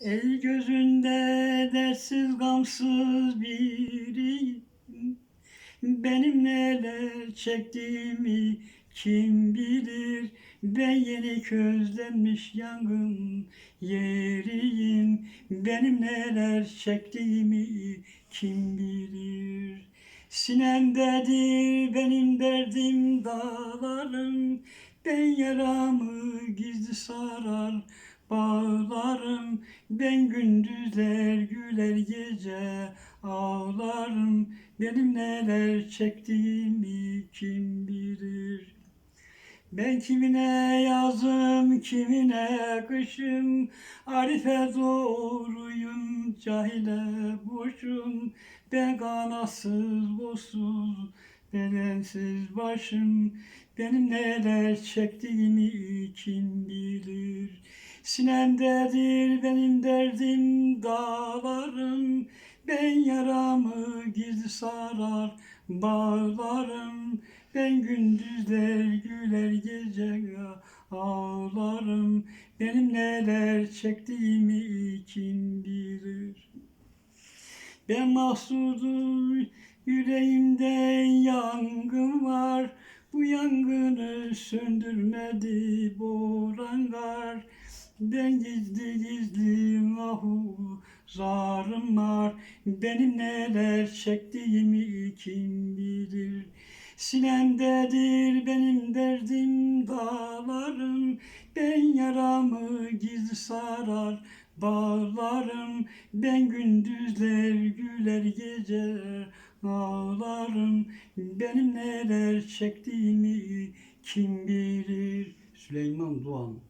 El gözünde dertsiz gamsız biriyim. Benim neler çektiğimi kim bilir? Ben yeni közlenmiş yangın yeriyim. Benim neler çektiğimi kim bilir? Sinemdedir benim derdim dağlarım Ben yaramı gizli sarar bağlarım Ben gündüzler güler gece ağlarım. Benim neler çektiğimi kim bilir? Ben kimine yazım, kimine kışım, Arife doğruyum, cahile boşum. Ben kanasız, bozsuz, bedensiz başım. Benim neler çektiğimi kim bilir? Sinemdedir benim derdim dağlarım. Ben yaramı gizli sarar bağlarım. Ben gündüzler güler gece ağlarım. Benim neler çektiğimi kim bilir? Ben mahsudum yüreğimde yangın var. Bu yangını söndürmedi boranlar. Ben gizli gizli ahu zarım var. Benim neler çektiğimi kim bilir? Sinemdedir benim derdim dağlarım. Ben yaramı gizli sarar bağlarım. Ben gündüzler güler gece ağlarım. Benim neler çektiğimi kim bilir? Süleyman Doğan